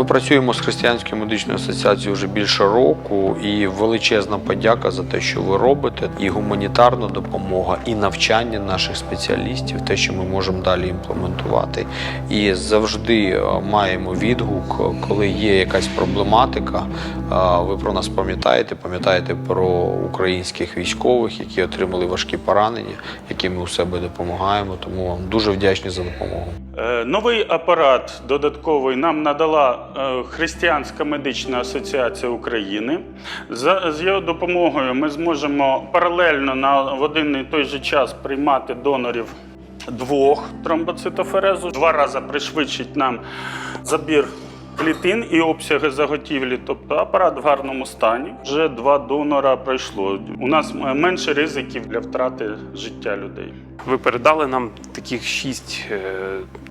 Ми працюємо з християнською медичною асоціацією вже більше року, і величезна подяка за те, що ви робите, і гуманітарна допомога, і навчання наших спеціалістів, те, що ми можемо далі імплементувати. І завжди е, маємо відгук, коли є якась проблематика. е, Ви про нас пам'ятаєте, пам'ятаєте про українських військових, які отримали важкі поранення, яким ми у себе допомагаємо. Тому вам дуже вдячні за допомогу. Е, Новий апарат додатковий нам надала е, Християнська медична асоціація України. З його допомогою ми зможемо паралельно на в один і той же час приймати донорів двох тромбоцитоферезу. Два рази пришвидшить нам забір клітин і обсяги заготівлі. Тобто апарат в гарному стані. Вже два донора пройшло. У нас менше ризиків для втрати життя людей. Ви передали нам таких шість, е,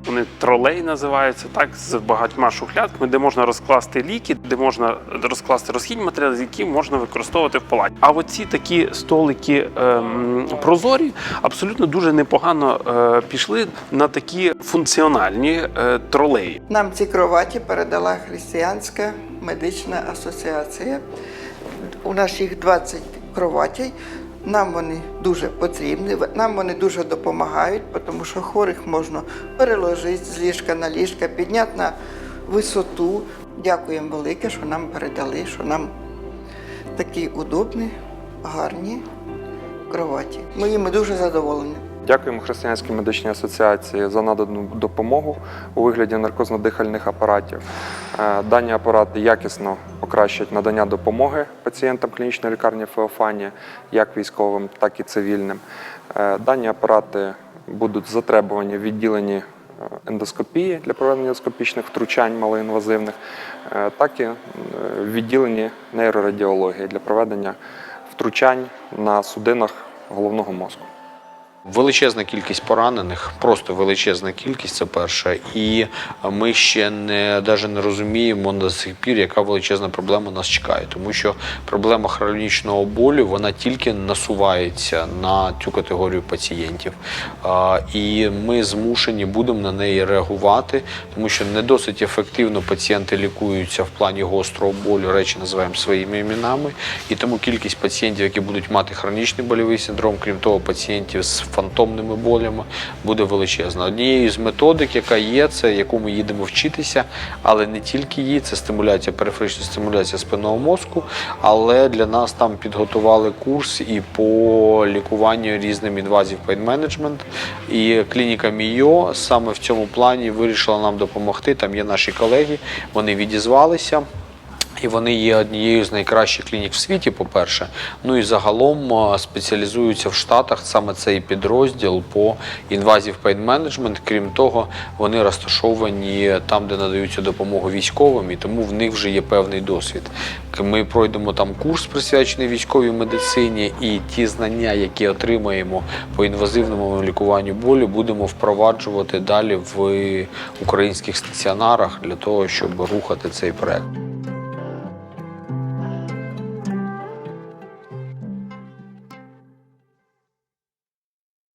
вони тролей називаються, так, з багатьма шухлядками, де можна розкласти ліки, де можна розкласти розхідні матеріали, які можна використовувати в палаті. А оці такі столики ем, прозорі абсолютно дуже непогано е, пішли на такі функціональні е, тролеї. Нам ці кроваті передала Християнська медична асоціація. У нас їх 20 кроватей. Нам вони дуже потрібні, нам вони дуже допомагають, тому що хворих можна переложити з ліжка на ліжка, підняти на висоту. Дякуємо велике, що нам передали, що нам такі удобні, гарні кроваті. Ми їм дуже задоволені. Дякуємо Християнській медичній асоціації за надану допомогу у вигляді наркозно-дихальних апаратів. Е, Дані апарати якісно покращать надання допомоги пацієнтам клінічної лікарні Феофанія, як військовим, так і цивільним. Е, Дані апарати будуть затребувані в відділенні е, ендоскопії для проведення ендоскопічних втручань малоінвазивних, так і в відділенні нейрорадіології для проведення втручань на судинах головного мозку. Величезна кількість поранених, просто величезна кількість, це перше. І ми ще не навіть не розуміємо до сих пір, яка величезна проблема нас чекає. Тому що проблема хронічного болю вона тільки насувається на цю категорію пацієнтів. І ми змушені будемо на неї реагувати, тому що не досить ефективно пацієнти лікуються в плані гострого болю, речі називаємо своїми іменами. І тому кількість пацієнтів, які будуть мати хронічний больовий синдром, крім того, пацієнтів з фантомними болями, буде величезна. Однією з методик, яка є, це яку ми їдемо вчитися, але не тільки її, це стимуляція, периферична стимуляція спинного мозку. Але для нас там підготували курс і по лікуванню різним інвазів management. І клініка Мійо саме в цьому плані вирішила нам допомогти. Там є наші колеги, вони відізвалися. І вони є однією з найкращих клінік в світі, по-перше. Ну і загалом спеціалізуються в Штатах саме цей підрозділ по інвазів pain management. Крім того, вони розташовані там, де надаються допомогу військовим, і тому в них вже є певний досвід. Ми пройдемо там курс присвячений військовій медицині, і ті знання, які отримаємо по інвазивному лікуванню болю, будемо впроваджувати далі в українських стаціонарах для того, щоб рухати цей проект.